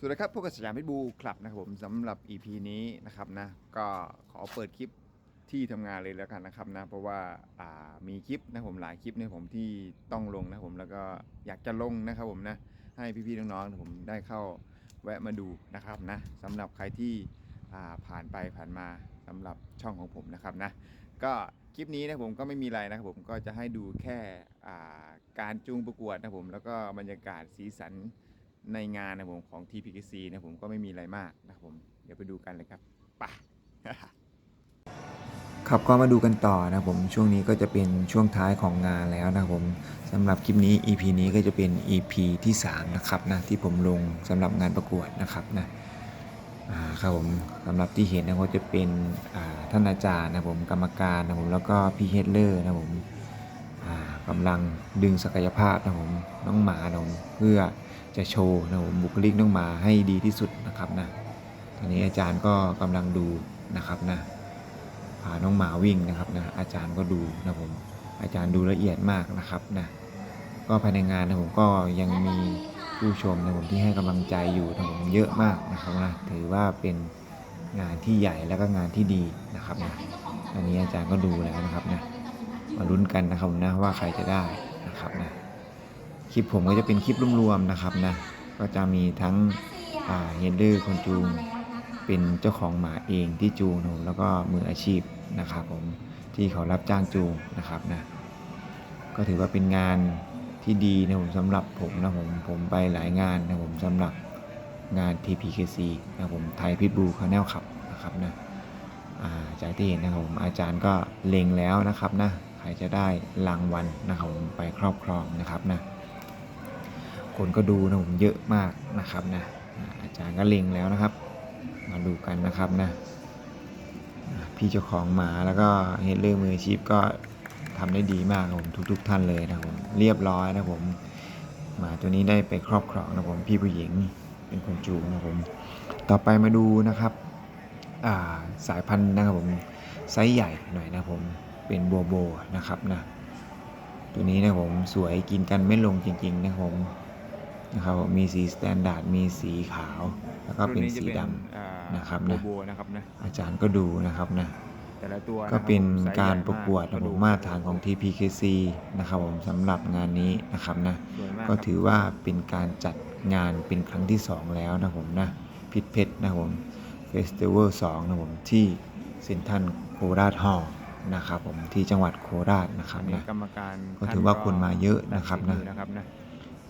สวัสดีครับพวกบสยามพิบูคลับนะครับผมสำหรับ EP นี้นะครับนะก็ขอเปิดคลิปที่ทำงานเลยแล้วกันนะครับนะเพราะว่าอ่ามีคลิปนะผมหลายคลิปเนี่ยผมที่ต้องลงนะผมแล้วก็อยากจะลงนะครับผมนะให้พี่ๆน้องๆผมได้เข้าแวะมาดูนะครับนะสำหรับใครที่อ่าผ่านไปผ่านมาสำหรับช่องของผมนะครับนะก็คลิปนี้นะผมก็ไม่มีอะไรนะครับผมก็จะให้ดูแค่อ่าการจูงประกวดนะผมแล้วก็บรรยากาศสีสัน ในงานนะผมของ TPKC นะผมก็ไม่มีอะไรมากนะครับผมเดี๋ยวไปดูกันเลยครับไปครับก็มาดูกันต่อนะผมช่วงนี้ก็จะเป็นช่วงท้ายของงานแล้วนะครับผมสำหรับคลิปนี้ EP นี้ก็จะเป็น EP ที่3นะครับนะที่ผมลงสำหรับงานประกวดนะครับนะครับผมสำหรับที่เห็นนะก็จะเป็นท่านอาจารย์นะผมกรรมการนะผมแล้วก็พี่เฮดเลอร์นะผมกำลังดึงศักยภาพนะผมน้องหมานะผมเพื่อ จะโชว์นะครับผมบุคลิกน้องหมาให้ดีที่สุดนะครับนะตอนนี้อาจารย์ก็กำลังดูนะครับนะพาน้องหมาวิ่งนะครับนะอาจารย์ก็ดูนะผมอาจารย์ดูละเอียดมากนะครับนะก็ภายในงานนะผมก็ยังมีผู้ชมนะผมที่ให้กำลังใจอยู่นะผมเยอะมากนะครับนะถือว่าเป็นงานที่ใหญ่แล้วก็งานที่ดีนะครับนะอันนี้อาจารย์ก็ดูแล้วนะครับนะมาลุ้นกันนะครับนะว่าใครจะได้ คลิปผมก็จะเป็นคลิปรวมๆนะครับนะก็จะมีทั้งเฮดเดอร์คนจูงเป็นเจ้าของหมาเองที่จูงนะผมแล้วก็มืออาชีพนะครับผมที่เขารับจ้างจูงนะครับนะก็ถือว่าเป็นงานที่ดีนะผมสำหรับผมนะผมผมไปหลายงานนะผมสำหรับงาน TPKC นะผมไทยพิทบูคาแนลขับนะครับนะาจากที่เห็นนะครับผมอาจารย์ก็เล็งแล้วนะครับนะใครจะได้รางวัลนะครับผมไปครอบครองนะครับนะ คนก็ดูนะผมเยอะมากนะครับนะอาจารย์ก็เล็งแล้วนะครับ มาดูกันนะครับนะพี่เจ้าของหมาแล้วก็เฮดเลอร์มืออาชีพก็ทำได้ดีมากผมทุกๆทท่านเลยนะผมเรียบร้อยนะผมหมาตัวนี้ได้ไปครอบครองนะผมพี่ผู้หญิงเป็นคนจูงนะผมต่อไปมาดูนะครับาสายพันธุ์นะครับผมไซส์ใหญ่หน่อยนะผมเป็นโบโบนะครับนะตัวนี้นะผมสวยกินกันไม่ลงจริงๆนะผม นะครับผมมีสีสแตนดาร์ดมีสีขาว แล้วก็เป็นสีดำนะครับนะโบโบนะครับนะอาจารย์ก็ดูนะครับนะแต่ละตัวก็เป็นะคบผมการไซส์ใหญ่ประกวดมระบบดูมาตรฐานของ TPKC นะครับผมสำหรับงานนี้นะครับนะสวยมากก็ครับถือว่าเป็นการจัดงานเป็นครั้งที่ 2 แล้วนะผมนะพิษเพชรนะครับผมเฟสติวัล2นะผมที่เซ็นทรัลโคราชฮอลล์นะครับผมที่จังหวัดโคราชนะครับอันนี้นะกรรมการก็ถือว่าคนมาเยอะนะครับนะ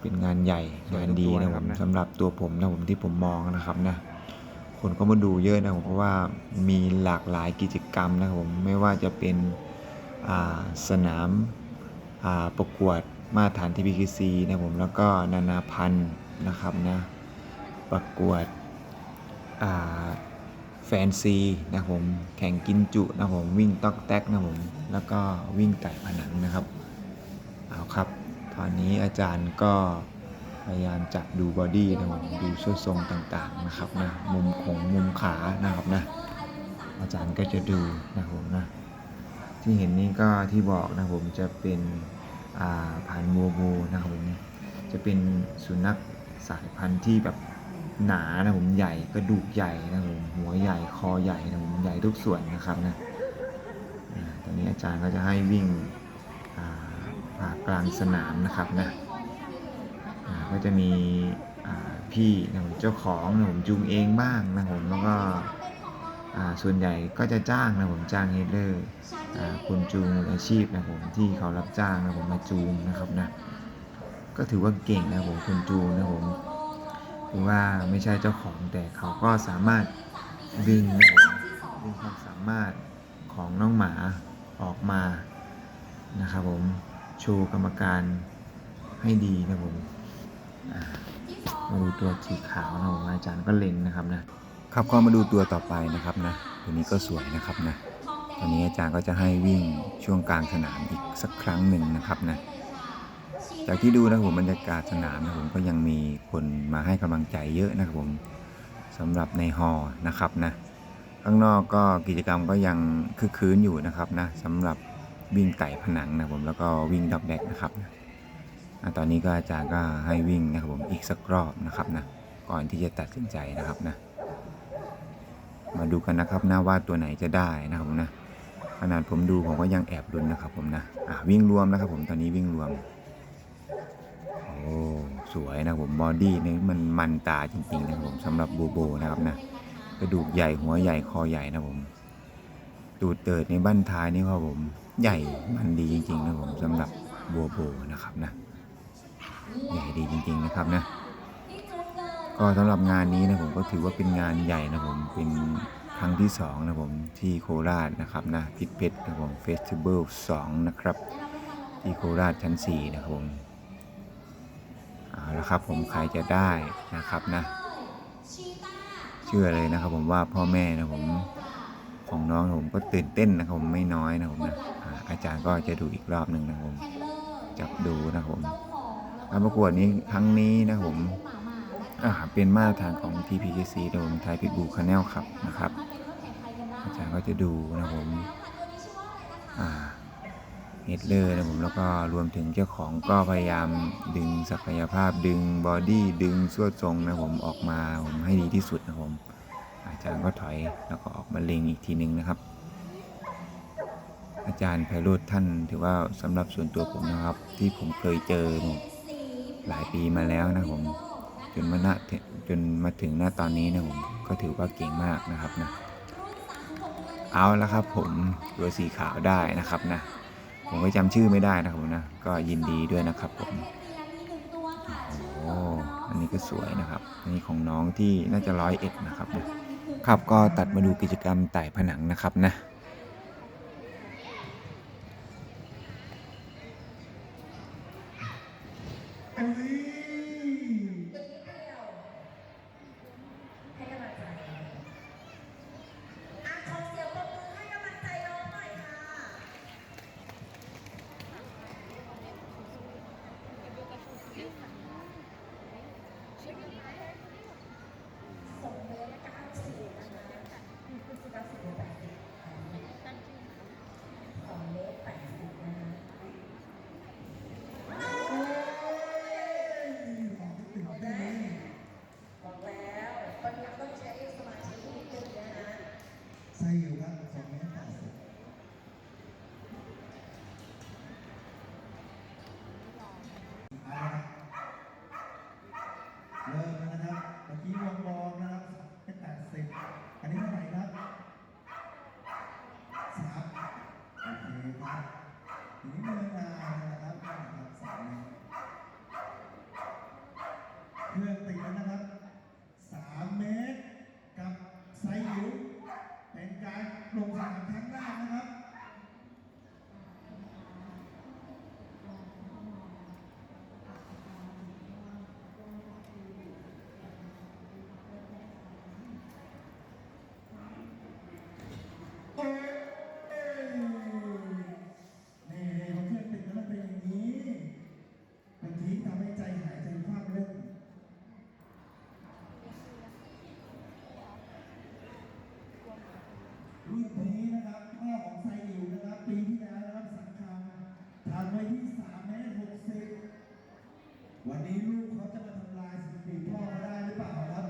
เป็นงานใหญ่สวยงานดีทุกตัวนะนะผครับมนะสำหรับตัวผมนะผมที่ผมมองนะครับนะคนก็มาดูเยอะนะผมเพราะว่ามีหลากหลายกิจกรรมนะครับผมไม่ว่าจะเป็นอ่าสนามอ่าประกวดมาตรฐาน TPKC นะผมแล้วก็นานาพันธุ์นะครับนะประกวดอ่าแฟนซีนะครับผมแข่งกินจุนะครับผมวิ่งต๊อกแต๊กนะครับผมแล้วก็วิ่งไก่ผนังนะครับเอาครับ ตอนนี้อาจารย์ก็พยายามจับดูบอดี้นะผมดูช่วทรงต่างๆนะครับนะมุมของมุมขานะครับนะอาจารย์ก็จะดูนะผมนะที่เห็นนี่ก็ที่บอกนะผมจะเป็นอ่านธุ์โมโบนะครับผมจะเป็นสุนัขสายพันธุ์ที่แบบหนานะผมใหญ่กระดูกใหญ่นะผมหัวใหญ่คอใหญ่นะผมใหญ่ทุกส่วนนะครับนะตอนนี้อาจารย์ก็จะให้วิ่งอ่า กลางสนามนะครับนะก็จะมีพี่นะผมเจ้าของนะผมจูงเองบ้างนะผมแล้วก็ส่วนใหญ่ก็จะจ้างนะผมจ้างเฮดเลอร์คนจูงมืออาชีพนะผมที่เขารับจ้างนะผมมาจูงนะครับนะก็ถือว่าเก่งนะผมคนจูงนะผมถือว่าไม่ใช่เจ้าของแต่เขาก็สามารถดึงนะผมดึงความสามารถของน้องหมาออกมานะครับผม โชว์กรรมการให้ดีนะผมมาดูตัวสีขาวนะผมอาจารย์ก็เล็งนะครับนะครับก็มาดูตัวต่อไปนะครับนะตัวนี้ก็สวยนะครับนะตอนนี้อาจารย์ก็จะให้วิ่งช่วงกลางสนามอีกสักครั้งหนึ่งนะครับนะจากที่ดูนะผมบรรยากาศสนามนะผมก็ยังมีคนมาให้กำลังใจเยอะนะครับผมสำหรับในฮอร์นะครับนะข้างนอกก็กิจกรรมก็ยังคึกคืนอยู่นะครับนะสำหรับ วิ่งไต่ผนังนะผมแล้วก็วิ่งดับแดกนะครับอตอนนี้ก็อาจารย์ก็ให้วิ่งนะครับผมอีกสักรอบนะครับนะก่อนที่จะตัดสินใจนะครับนะมาดูกันนะครับนะว่าตัวไหนจะได้นะครับผมนะขนาดผมดูผมก็ยังแอบลุ้นนะครับผมนะอะวิ่งรวมนะครับผมตอนนี้วิ่งรวมโอ้สวยนะผมบอดี้นี่มันมันตาจริงๆนะครับผมสำหรับโบโบนะครับนะกระดูกใหญ่หัวใหญ่คอใหญ่นะผม ตูดเติดในบ้านท้ายนี่ครับผมใหญ่มันดีจริงๆนะผมสำหรับบัวโบนะครับนะใหญ่ดีจริง ๆนะครับนะก็สำหรับงานนี้นะผมก็ถือว่าเป็นงานใหญ่นะผมเป็นครั้งที่สองนะผมที่โคราชนะครับนะพิเพชรนะผมเฟสติวัลสองนะครับ ที่โคราชชั้น4นะครับผมเอาละครับผมใครจะได้นะครับนะ เชื่อเลยนะครับผมว่าพ่อแม่นะผม ของน้องผมก็ตื่นเต้นนะครับผมไม่น้อยนะผมนะอาจารย์ก็จะดูอีกรอบหนึ่งนะครับผมจับดูนะครับผมการประกวดนี้ครั้งนี้นะครับผมเป็นมาตรฐานของ TPKC โดยไทยพิบูคาแนลครับนะครับ อาจารย์ก็จะดูนะครับผมเฮดเลอร์นะผมแล้วก็รวมถึงเจ้าของก็พยายามดึงศักยภาพดึงบอดี้ดึงสวดทรงนะผมออกมาผมให้ดีที่สุดนะผม จารย์ก็ถอยแล้วก็ออกมาเล็งอีกทีหนึ่งนะครับ อาจารย์ไพโรธท่านถือว่าสำหรับส่วนตัวผมนะครับ ที่ผมเคยเจอหลายปีมาแล้วนะผมจนมาณจนมาถึงหน้าตอนนี้นะผมก็ถือว่าเก่งมากนะครับนะเอาละครับผมตัวสีขาวได้นะครับนะผมก็จำชื่อไม่ได้นะครับผมนะก็ยินดีด้วยนะครับผมโอ้อันนี้ก็สวยนะครับ อันนี้ของน้องที่น่าจะร้อยเอ็ดนะครับนะ ครับก็ตัดมาดูกิจกรรมไต่ผนังนะครับนะ ให้กำลังใจอะขอเสียงปรบมือให้กำลังใจน้องหน่อยค่ะ สองเมตรเก้าสิบนะคะเก้าสิบหรือแปดสิบสองเมตรแปดสิบนะคะบอกแล้ววันนี้ต้องใช้สมาธินิดนึงนะคะ ไส้อยู่ครับสองเมตรแปดสิบเอาละครับเริ่มแล้วนะครับ เมื่อกี้วงบอลนะครับเป็นแปดสิบอันนี้เท่าไหร่ครับสามโอเคครับทีนี้เดินงานนะครับนะครับสามเมตรเครื่องติดแล้วนะครับสามเมตรกับไซยิว เป็นการลงสนครั้งแรกนะครับ เอ้ยนี่ๆพอเครื่องติดแล้วมันเป็นอย่างนี้บางทีทำให้ใจหายใจคว่ำเล่น รุ่นนี้นะครับพ่อของไซอิวนะครับ ปีที่แล้วนะครับสังคามทำไว้ที่3เมตร60 วันนี้ลูกเขาจะมาทำลายสถิติพ่อเขาได้หรือเปล่าครับ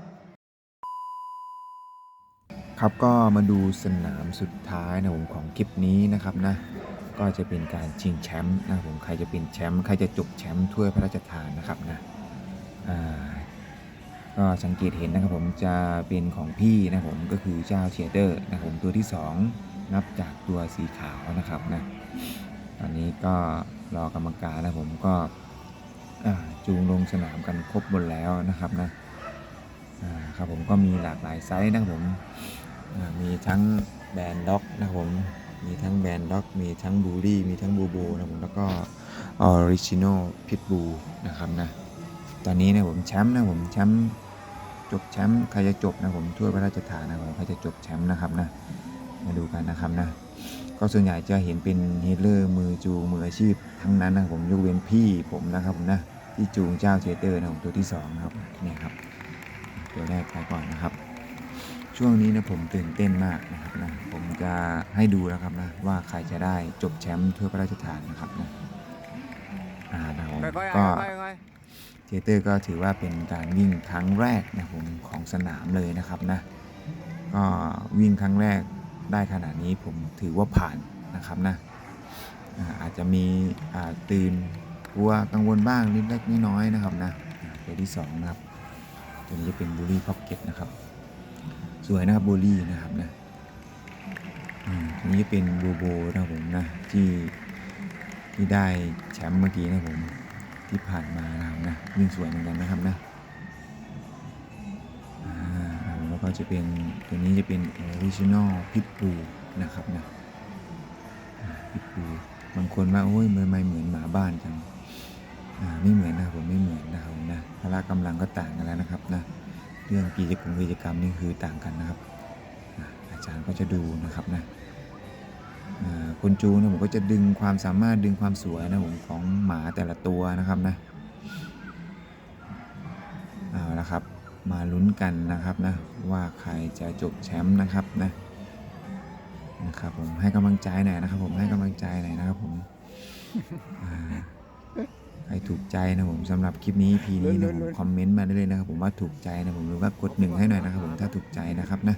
ครับก็มาดูสนามสุดท้ายนะผมของคลิปนี้นะครับนะก็จะเป็นการชิงแชมป์นะผมใครจะเป็นแชมป์ใครจะจบแชมป์ถ้วยพระราชทานนะครับนะก็สังเกตเห็นนะครับผมจะเป็นของพี่นะผมก็คือเจ้าเชียเดอร์นะผมตัวที่สองนับจากตัวสีขาวนะครับนะตอนนี้ก็รอกรรมการนะผมก็จูงลงสนามกันครบหมดแล้วนะครับนะครับผมก็มีหลากหลายไซส์นะครับผม มีทั้งแบรนด์ด็อกนะครับผม มีทั้งแบรนด์ด็อก มีทั้งบูรี่ มีทั้งบูโบนะครับผม แล้วก็ออริจินอลพิทบูนะครับนะ ตอนนี้นะผมแชมป์นะผมแชมป์จบแชมป์ใครจะจบนะผมถ้วยพระราชทานนะผมใครจะจบแชมป์นะครับนะ มาดูกันนะครับนะ ก็ส่วนใหญ่จะเห็นเป็นเฮดเลอร์มือจูงมืออาชีพทั้งนั้นนะผมยกเว้นพี่ผมนะครับผมนะที่จูงเจ้าเชเตอร์นะผมตัวที่สองนะครับเนี่ยครับตัวแรกไปก่อนนะครับ ช่วงนี้นะผมตื่นเต้นมากนะครับนะผมจะให้ดูนะครับนะว่าใครจะได้จบแชมป์ถ้วยพระราชทานนะครับนะอ่านะครับผมก็เทเตอร์ก็ถือว่าเป็นการวิ่งครั้งแรกนะครับผมของสนามเลยนะครับนะก็วิ่งครั้งแรกได้ขนาดนี้ผมถือว่าผ่านนะครับนะอ่าอาจจะมีอ่าตื่นกลัวกังวลบ้างนิดเล็กนิดน้อยนะครับนะอ่าตัวที่สองนะครับตัวนี้จะเป็นบูลลี่พ็อกเก็ตนะครับ สวยนะครับโบลี่นะครับนะอืมตัวนี้จะเป็นโบโบนะผมนะที่ที่ได้แชมป์เมื่อกี้นะผมที่ผ่านมานะครับนะวิ่งสวยเหมือนกันนะครับนะแล้วก็จะเป็นตัวนี้จะเป็น original pit bull นะครับนะพิทบูบางคนว่าโอ้ยมันไม่เหมือนหมาบ้านจังไม่เหมือนนะครับผมไม่เหมือนนะครับนะพละกำลังก็ต่างกันแล้วนะครับนะ เรื่องกิจกรรมกิจกรรมนี่คือต่างกันนะครับ อาจารย์ก็จะดูนะครับนะคนจูนะผมก็จะดึงความสามารถดึงความสวยนะผมของหมาแต่ละตัวนะครับนะเอาละครับมาลุ้นกันนะครับนะว่าใครจะจบแชมป์นะครับนะนะครับผมให้กำลังใจหน่อยนะครับผมให้กำลังใจหน่อยนะครับผม ใครถูกใจนะผมสำหรับคลิปนี้พีนี้นะผมคอมเมนต์มาได้เลยนะครับผมว่าถูกใจนะผมหรือว่ากดหนึ่งให้หน่อยนะครับผมถ้าถูกใจนะครับนะ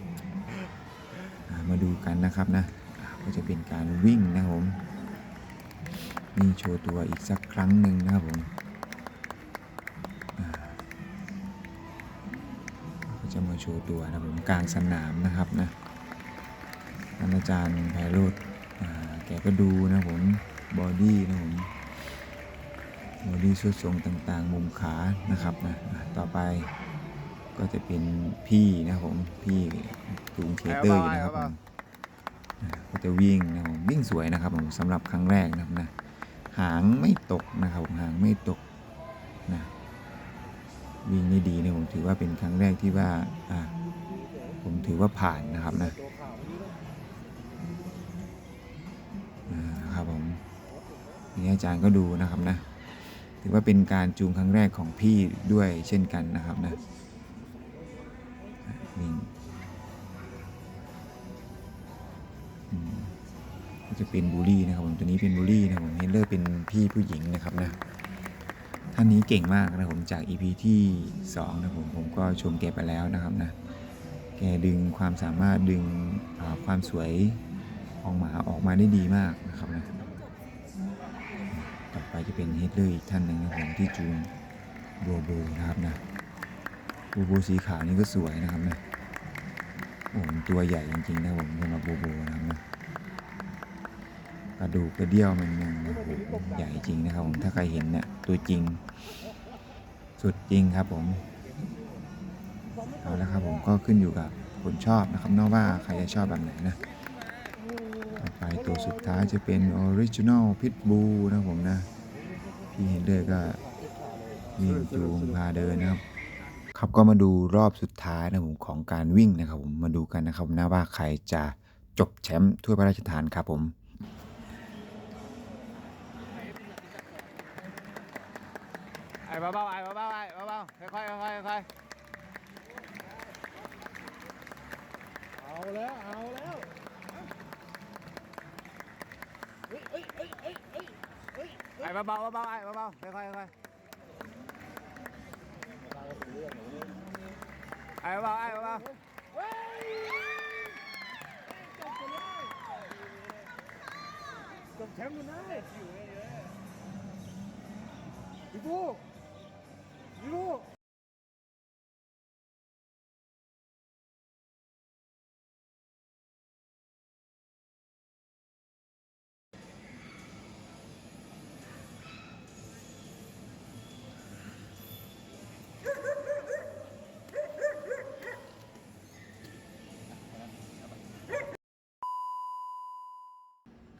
อ่ามาดูกันนะครับนะก็จะเป็นการวิ่งนะครับผมนี่โชว์ตัวอีกสักครั้งหนึ่งนะครับผมอ่าก็จะมาโชว์ตัวนะครับผมกลางสนามนะครับนะท่านอาจารย์ไพโรธอ่าแกก็ดูนะครับผมบอดี้นะครับผม บอดี้สุดทรงต่างๆ มุมขานะครับนะอ่าต่อไปก็จะเป็นพี่นะครับผมพี่ตูงเทเตอร์อยู่นะครับผมก็จะวิ่งนะครับผมวิ่งสวยนะครับผมสำหรับครั้งแรกนะครับนะหางไม่ตกนะครับผมหางไม่ตกนะวิ่งได้ดีนะผมถือว่าเป็นครั้งแรกที่ว่าอ่าผมถือว่าผ่านนะครับนะอ่าครับผมนี่อาจารย์ก็ดูนะครับนะ ถือว่าเป็นการจูงครั้งแรกของพี่ด้วยเช่นกันนะครับนะวิ่งก็จะเป็นบูลลี่นะครับผมตัวนี้เป็นบูลลี่นะครับผมเฮนเลอร์เป็นพี่ผู้หญิงนะครับนะท่านนี้เก่งมากนะครับผมจาก EP ที่2นะครับผมผมก็ชมแกไปแล้วนะครับนะแกดึงความสามารถดึงความสวยของหมาออกมาได้ดีมากนะครับนะ ไปจะเป็นเฮดเลอร์อีกท่านหนึ่งนะครับผมที่จูนโบโบนะครับนะโบโบสีขาวนี่ก็สวยนะครับนะโอ้โหตัวใหญ่จริงๆนะผมสำหรับโบโบนะครับนะกระดูกกระเดี่ยวมันยังโอ้โหใหญ่จริงนะครับผมถ้าใครเห็นเนี่ยตัวจริง สุดจริงครับผมเอาละครับผมก็ขึ้นอยู่กับคนชอบนะครับเนอกว่าใครจะชอบแบบไหนนะต่อไปตัวสุดท้ายจะเป็น Original Pit Bull นะครับผมนะ พี่เห็นเลยก็วิ่งจูงพาเดินนะครับ ครับก็มาดูรอบสุดท้ายนะผมของการวิ่งนะครับผมมาดูกันนะครับนะว่าใครจะจบแชมป์ถ้วยพระราชทานครับผมไอ้เบาๆไอ้เบาๆไอ้เบาๆค่อยๆค่อยๆค่อยเอาแล้วเอาแล้ว ๆ ไอ้เบาๆเบาๆไอ้เบาๆค่อยๆค่อยๆไอ้เบาๆไอ้เบาๆจบแชมป์กันได้พี่บูพี่บู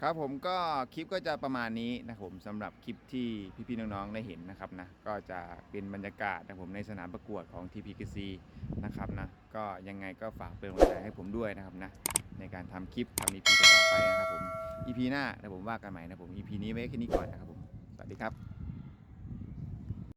ครับผมก็คลิปก็จะประมาณนี้นะครับผมสำหรับคลิปที่พี่ๆน้องๆได้เห็นนะครับนะก็จะเป็นบรรยากาศนะครับผมในสนามประกวดของ TPKC นะครับนะก็ยังไงก็ฝากเป็นกำลังใจให้ผมด้วยนะครับนะในการทำคลิปทำ EP ต่อๆไปนะครับผม EP หน้านะผมว่ากันใหม่นะครับผม EP นี้ไว้แค่นี้ก่อนนะครับผมสวัสดีครับ